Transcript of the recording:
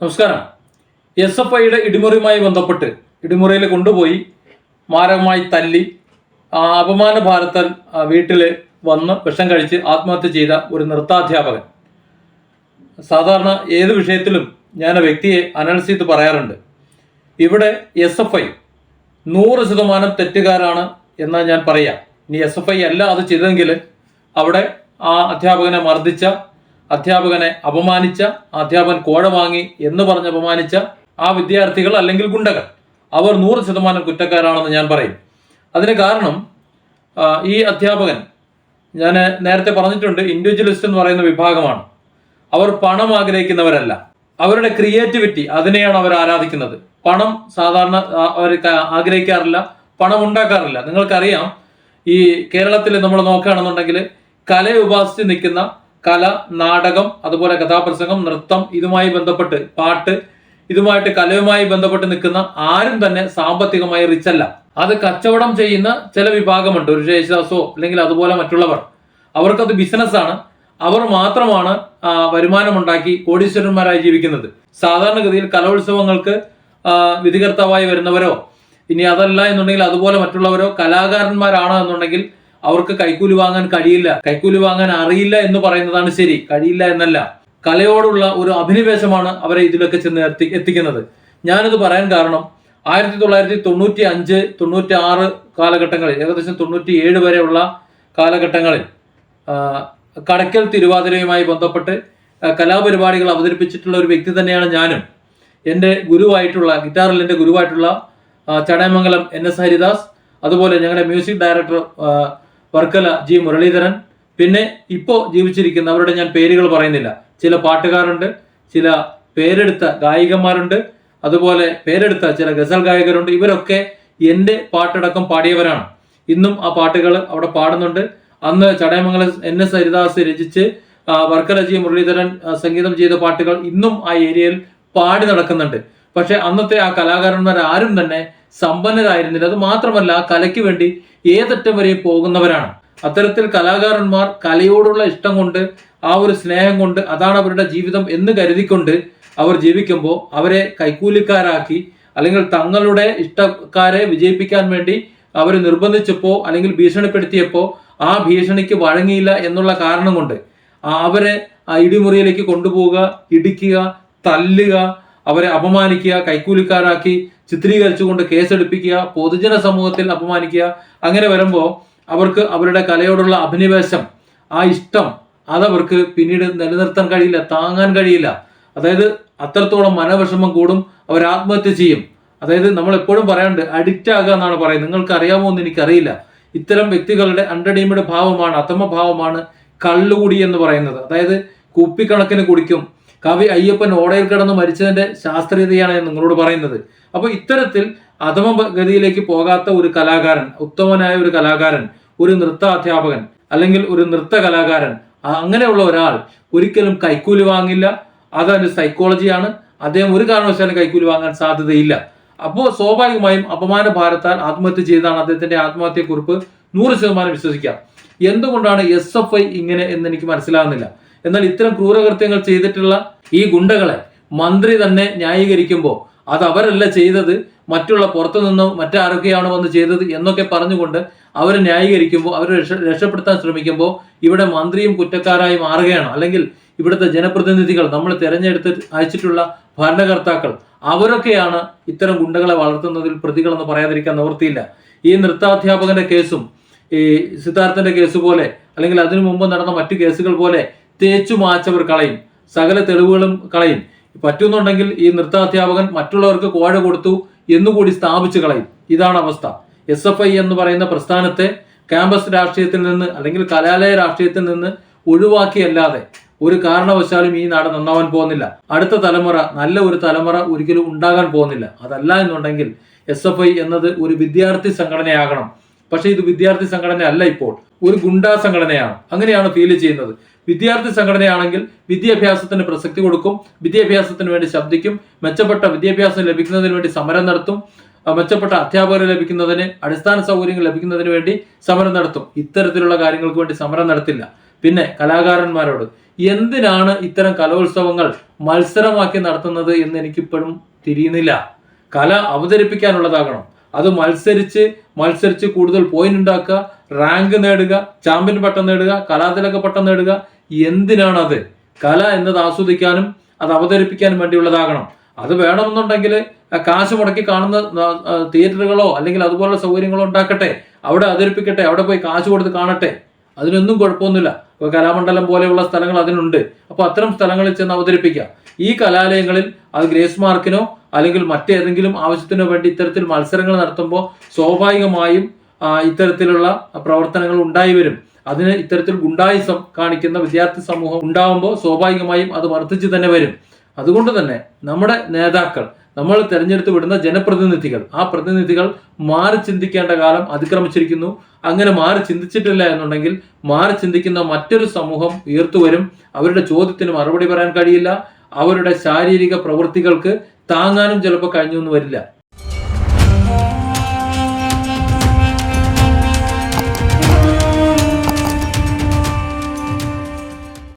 നമസ്കാരം. S F ഐയുടെ ഇടിമുറിയുമായി ബന്ധപ്പെട്ട് ഇടിമുറിയിൽ കൊണ്ടുപോയി മാരകമായി തല്ലി അപമാന ഭാരത്താൽ വീട്ടിൽ വന്ന് വിഷം കഴിച്ച് ആത്മഹത്യ ചെയ്ത ഒരു നൃത്താധ്യാപകൻ. സാധാരണ ഏത് വിഷയത്തിലും ഞാൻ ആ വ്യക്തിയെ അനലൈസ് ചെയ്ത് പറയാറുണ്ട്. ഇവിടെ എസ് എഫ് ഐ നൂറ് ശതമാനം തെറ്റുകാരാണ് എന്ന് ഞാൻ പറയാം. ഇനി എസ് എഫ് ഐ അല്ല അത് ചെയ്തെങ്കിൽ അവിടെ ആ അധ്യാപകനെ മർദ്ദിച്ച അധ്യാപകനെ അപമാനിച്ച അധ്യാപകൻ കോഴ വാങ്ങി എന്ന് പറഞ്ഞ് അപമാനിച്ച ആ വിദ്യാർത്ഥികൾ അല്ലെങ്കിൽ ഗുണ്ടകൾ. അവർ നൂറ് ശതമാനം കുറ്റക്കാരാണെന്ന് ഞാൻ പറയും. അതിന് കാരണം ഈ അധ്യാപകൻ ഞാൻ നേരത്തെ പറഞ്ഞിട്ടുണ്ട് ഇൻഡിവിജ്വലിസ്റ്റ് എന്ന് പറയുന്ന വിഭാഗമാണ്. അവർ പണം ആഗ്രഹിക്കുന്നവരല്ല. അവരുടെ ക്രിയേറ്റിവിറ്റി അതിനെയാണ് അവർ ആരാധിക്കുന്നത്. പണം സാധാരണ അവർ ആഗ്രഹിക്കാറില്ല പണം ഉണ്ടാക്കാറില്ല. നിങ്ങൾക്കറിയാം ഈ കേരളത്തിൽ നമ്മൾ നോക്കുകയാണെന്നുണ്ടെങ്കിൽ കലയെ ഉപാസിച്ച് നിൽക്കുന്ന കല നാടകം അതുപോലെ കഥാപ്രസംഗം നൃത്തം ഇതുമായി ബന്ധപ്പെട്ട് പാട്ട് ഇതുമായിട്ട് കലയുമായി ബന്ധപ്പെട്ട് നിൽക്കുന്ന ആരും തന്നെ സാമ്പത്തികമായി റിച്ച് അല്ല. അത് കച്ചവടം ചെയ്യുന്ന ചില വിഭാഗമുണ്ട്. ഒരു യേശുദാസോ അല്ലെങ്കിൽ അതുപോലെ മറ്റുള്ളവർ. അവർക്കത് ബിസിനസ്സാണ് അവർ മാത്രമാണ് വരുമാനമുണ്ടാക്കി കോടീശ്വരന്മാരായി ജീവിക്കുന്നത്. സാധാരണഗതിയിൽ കലോത്സവങ്ങൾക്ക് വിധികർത്താവായി വരുന്നവരോ ഇനി അതല്ല എന്നുണ്ടെങ്കിൽ അതുപോലെ മറ്റുള്ളവരോ കലാകാരന്മാരാണ് എന്നുണ്ടെങ്കിൽ അവർക്ക് കൈക്കൂലി വാങ്ങാൻ കഴിയില്ല. കൈക്കൂലി വാങ്ങാൻ അറിയില്ല എന്ന് പറയുന്നതാണ് ശരി. കഴിയില്ല എന്നല്ല. കലയോടുള്ള ഒരു അഭിനിവേശമാണ് അവരെ ഇതിലൊക്കെ ചെന്ന് എത്തി എത്തിക്കുന്നത്. ഞാനിത് പറയാൻ കാരണം ആയിരത്തി തൊള്ളായിരത്തി തൊണ്ണൂറ്റി അഞ്ച് തൊണ്ണൂറ്റി ആറ് കാലഘട്ടങ്ങളിൽ ഏകദേശം തൊണ്ണൂറ്റി ഏഴ് വരെയുള്ള കാലഘട്ടങ്ങളിൽ കടക്കൽ തിരുവാതിരയുമായി ബന്ധപ്പെട്ട് കലാപരിപാടികൾ അവതരിപ്പിച്ചിട്ടുള്ള ഒരു വ്യക്തി തന്നെയാണ് ഞാനും. എന്റെ ഗുരുവായിട്ടുള്ള ഗിറ്റാറിൽ എന്റെ ഗുരുവായിട്ടുള്ള ചടയമംഗലം എൻ എസ് ഹരിദാസ് അതുപോലെ ഞങ്ങളുടെ music director Varkala G Muraleedharan. പിന്നെ ഇപ്പോൾ ജീവിച്ചിരിക്കുന്നവരുടെ ഞാൻ പേരുകൾ പറയുന്നില്ല. ചില പാട്ടുകാരുണ്ട് ചില പേരെടുത്ത ഗായികന്മാരുണ്ട് അതുപോലെ പേരെടുത്ത ചില ഗസൽ ഗായകരുണ്ട്. ഇവരൊക്കെ എന്റെ പാട്ടടക്കം പാടിയവരാണ്. ഇന്നും ആ പാട്ടുകൾ അവിടെ പാടുന്നുണ്ട്. അന്ന് ചടയമംഗലം എൻ എസ് ഹരിദാസ് രചിച്ച് വർക്കല ജി മുരളീധരൻ സംഗീതം ചെയ്ത പാട്ടുകൾ ഇന്നും ആ ഏരിയയിൽ പാടി നടക്കുന്നുണ്ട്. പക്ഷെ അന്നത്തെ ആ കലാകാരന്മാർ ആരും തന്നെ സമ്പന്നരായിരുന്നില്ല. അത് മാത്രമല്ല കലയ്ക്ക് വേണ്ടി ഏതറ്റം വരെ പോകുന്നവരാണ്. അത്തരത്തിൽ കലാകാരന്മാർ കലയോടുള്ള ഇഷ്ടം കൊണ്ട് ആ ഒരു സ്നേഹം കൊണ്ട് അതാണ് അവരുടെ ജീവിതം എന്ന് കരുതിക്കൊണ്ട് അവർ ജീവിക്കുമ്പോൾ അവരെ കൈക്കൂലിക്കാരാക്കി അല്ലെങ്കിൽ തങ്ങളുടെ ഇഷ്ടക്കാരെ വിജയിപ്പിക്കാൻ വേണ്ടി അവർ നിർബന്ധിച്ചപ്പോൾ അല്ലെങ്കിൽ ഭീഷണിപ്പെടുത്തിയപ്പോൾ ആ ഭീഷണിക്ക് വഴങ്ങിയില്ല എന്നുള്ള കാരണം കൊണ്ട് അവരെ ആ ഇടിമുറിയിലേക്ക് കൊണ്ടുപോവുക ഇടിക്കുക തല്ലുക അവരെ അപമാനിക്കുക കൈക്കൂലിക്കാരാക്കി ചിത്രീകരിച്ചുകൊണ്ട് കേസെടുപ്പിക്കുക പൊതുജന സമൂഹത്തിൽ അപമാനിക്കുക. അങ്ങനെ വരുമ്പോൾ അവർക്ക് അവരുടെ കലയോടുള്ള അഭിനിവേശം ആ ഇഷ്ടം അതവർക്ക് പിന്നീട് നിലനിർത്താൻ കഴിയില്ല താങ്ങാൻ കഴിയില്ല. അതായത് അത്രത്തോളം മനവിഷമം കൂടും അവർ ആത്മഹത്യ ചെയ്യും. അതായത് നമ്മൾ എപ്പോഴും പറയാറുണ്ട് അഡിക്റ്റ് ആകുക എന്നാണ് പറയുന്നത്. നിങ്ങൾക്ക് അറിയാമോ എന്ന് എനിക്കറിയില്ല. ഇത്തരം വ്യക്തികളുടെ അണ്ടർഡീംഡ് ഭാവമാണ് അത്തമ ഭാവമാണ് കള്ളുകുടി എന്ന് പറയുന്നത്. അതായത് കുപ്പിക്കണക്കിന് കുടിക്കും കവി അയ്യപ്പൻ ഓടയിൽ കിടന്ന് മരിച്ചതിന്റെ ശാസ്ത്രീയതയാണ് ഞാൻ നിങ്ങളോട് പറയുന്നത്. അപ്പോൾ ഇത്തരത്തിൽ അധമ ഗതിയിലേക്ക് പോകാത്ത ഒരു കലാകാരൻ ഉത്തമനായ ഒരു കലാകാരൻ ഒരു നൃത്ത അധ്യാപകൻ അല്ലെങ്കിൽ ഒരു നൃത്ത കലാകാരൻ അങ്ങനെയുള്ള ഒരാൾ ഒരിക്കലും കൈക്കൂലി വാങ്ങില്ല. അതൊരു സൈക്കോളജിയാണ്. അദ്ദേഹം ഒരു കാരണവശാലും കൈക്കൂലി വാങ്ങാൻ സാധ്യതയില്ല. അപ്പോൾ സ്വാഭാവികമായും അപമാന ഭാരത്താൽ ആത്മഹത്യ ചെയ്താണ് അദ്ദേഹത്തിന്റെ ആത്മഹത്യക്കുറിപ്പ്. നൂറ് ശതമാനം വിശ്വസിക്കാം. എന്തുകൊണ്ടാണ് എസ് എഫ് ഐ ഇങ്ങനെ എന്ന് എനിക്ക് മനസ്സിലാകുന്നില്ല. എന്നാൽ ഇത്തരം ക്രൂരകൃത്യങ്ങൾ ചെയ്തിട്ടുള്ള ഈ ഗുണ്ടകളെ മന്ത്രി തന്നെ ന്യായീകരിക്കുമ്പോൾ അത് അവരല്ല ചെയ്തത് മറ്റുള്ള പുറത്തു നിന്നോ മറ്റാരൊക്കെയാണ് വന്ന് ചെയ്തത് എന്നൊക്കെ പറഞ്ഞുകൊണ്ട് അവർ ന്യായീകരിക്കുമ്പോൾ അവരെ രക്ഷ രക്ഷപ്പെടുത്താൻ ശ്രമിക്കുമ്പോൾ ഇവിടെ മന്ത്രിയും കുറ്റക്കാരായി മാറുകയാണ്. അല്ലെങ്കിൽ ഇവിടുത്തെ ജനപ്രതിനിധികൾ നമ്മൾ തിരഞ്ഞെടുത്ത് അയച്ചിട്ടുള്ള ഭരണകർത്താക്കൾ അവരൊക്കെയാണ് ഇത്തരം ഗുണ്ടകളെ വളർത്തുന്നതിൽ പ്രതികളെന്ന് പറയാതിരിക്കാൻ നിവൃത്തിയില്ല. ഈ നൃത്താധ്യാപകന്റെ കേസും ഈ സിദ്ധാർത്ഥന്റെ കേസ് പോലെ അല്ലെങ്കിൽ അതിനു മുമ്പ് നടന്ന മറ്റു കേസുകൾ പോലെ തേച്ചു മാച്ചവർ കളയും. സകല തെളിവുകളും കളയും. പറ്റുന്നുണ്ടെങ്കിൽ ഈ നൃത്താധ്യാപകൻ മറ്റുള്ളവർക്ക് കോഴ കൊടുത്തു എന്നുകൂടി സ്ഥാപിച്ചു കളയും. ഇതാണ് അവസ്ഥ. എസ് എഫ് ഐ എന്ന് പറയുന്ന പ്രസ്ഥാനത്തെ ക്യാമ്പസ് രാഷ്ട്രീയത്തിൽ നിന്ന് അല്ലെങ്കിൽ കലാലയ രാഷ്ട്രീയത്തിൽ നിന്ന് ഒഴിവാക്കിയല്ലാതെ ഒരു കാരണവശാലും ഈ നാട് നന്നാവാൻ പോകുന്നില്ല. അടുത്ത തലമുറ നല്ല ഒരു തലമുറ ഒരിക്കലും ഉണ്ടാകാൻ പോകുന്നില്ല. അതല്ല എന്നുണ്ടെങ്കിൽ എസ് എഫ് ഐ എന്നത് ഒരു വിദ്യാർത്ഥി സംഘടനയാകണം. പക്ഷേ ഇത് വിദ്യാർത്ഥി സംഘടന അല്ല ഇപ്പോൾ. ഒരു ഗുണ്ടാ സംഘടനയാണ്. അങ്ങനെയാണ് ഫീൽ ചെയ്യുന്നത്. വിദ്യാർത്ഥി സംഘടനയാണെങ്കിൽ വിദ്യാഭ്യാസത്തിന് പ്രസക്തി കൊടുക്കും വിദ്യാഭ്യാസത്തിന് വേണ്ടി ശബ്ദിക്കും മെച്ചപ്പെട്ട വിദ്യാഭ്യാസം ലഭിക്കുന്നതിന് വേണ്ടി സമരം നടത്തും മെച്ചപ്പെട്ട അധ്യാപകരെ ലഭിക്കുന്നതിന് അടിസ്ഥാന സൗകര്യങ്ങൾ ലഭിക്കുന്നതിന് വേണ്ടി സമരം നടത്തും. ഇത്തരത്തിലുള്ള കാര്യങ്ങൾക്ക് വേണ്ടി സമരം നടത്തില്ല. പിന്നെ കലാകാരന്മാരോട് എന്തിനാണ് ഇത്തരം കലോത്സവങ്ങൾ മത്സരമാക്കി നടത്തുന്നത് എന്ന് എനിക്കിപ്പോഴും തിരിയുന്നില്ല. കല അവതരിപ്പിക്കാനുള്ളതാകണം. അത് മത്സരിച്ച് മത്സരിച്ച് കൂടുതൽ പോയിന്റ് ഉണ്ടാക്കുക റാങ്ക് നേടുക ചാമ്പ്യൻ പട്ടം നേടുക കലാതിലക പട്ടം നേടുക എന്തിനാണത്? കല എന്നത് ആസ്വദിക്കാനും അത് അവതരിപ്പിക്കാനും വേണ്ടിയുള്ളതാകണം. അത് വേണമെന്നുണ്ടെങ്കിൽ കാശ് മുടക്കി കാണുന്ന തിയേറ്ററുകളോ അല്ലെങ്കിൽ അതുപോലുള്ള സൗകര്യങ്ങളോ ഉണ്ടാക്കട്ടെ. അവിടെ അവതരിപ്പിക്കട്ടെ. അവിടെ പോയി കാശ് കൊടുത്ത് കാണട്ടെ. അതിനൊന്നും കുഴപ്പമൊന്നുമില്ല. ഇപ്പോൾ കലാമണ്ഡലം പോലെയുള്ള സ്ഥലങ്ങൾ അതിനുണ്ട്. അപ്പോൾ അത്തരം സ്ഥലങ്ങളിൽ ചെന്ന് അവതരിപ്പിക്കുക. ഈ കലാലയങ്ങളിൽ അത് ഗ്രേസ് മാർക്കിനോ അല്ലെങ്കിൽ മറ്റേതെങ്കിലും ആവശ്യത്തിനോ വേണ്ടി ഇത്തരത്തിൽ മത്സരങ്ങൾ നടത്തുമ്പോൾ സ്വാഭാവികമായും ഇത്തരത്തിലുള്ള പ്രവർത്തനങ്ങൾ ഉണ്ടായി വരും. അതിന് ഇത്തരത്തിൽ ഗുണ്ടായിസം കാണിക്കുന്ന വിദ്യാർത്ഥി സമൂഹം ഉണ്ടാവുമ്പോൾ സ്വാഭാവികമായും അത് വർദ്ധിച്ചു തന്നെ വരും. അതുകൊണ്ട് തന്നെ നമ്മുടെ നേതാക്കൾ നമ്മൾ തിരഞ്ഞെടുത്ത് വിടുന്ന ജനപ്രതിനിധികൾ ആ പ്രതിനിധികൾ മാറി ചിന്തിക്കേണ്ട കാലം അതിക്രമിച്ചിരിക്കുന്നു. അങ്ങനെ മാറി ചിന്തിച്ചിട്ടില്ല എന്നുണ്ടെങ്കിൽ മാറി ചിന്തിക്കുന്ന മറ്റൊരു സമൂഹം ഉയർത്തുവരും. അവരുടെ ചോദ്യത്തിന് മറുപടി പറയാൻ കഴിയില്ല. അവരുടെ ശാരീരിക പ്രവൃത്തികൾക്ക് താങ്ങാനും ചിലപ്പോൾ കഴിഞ്ഞു എന്ന് വരില്ല.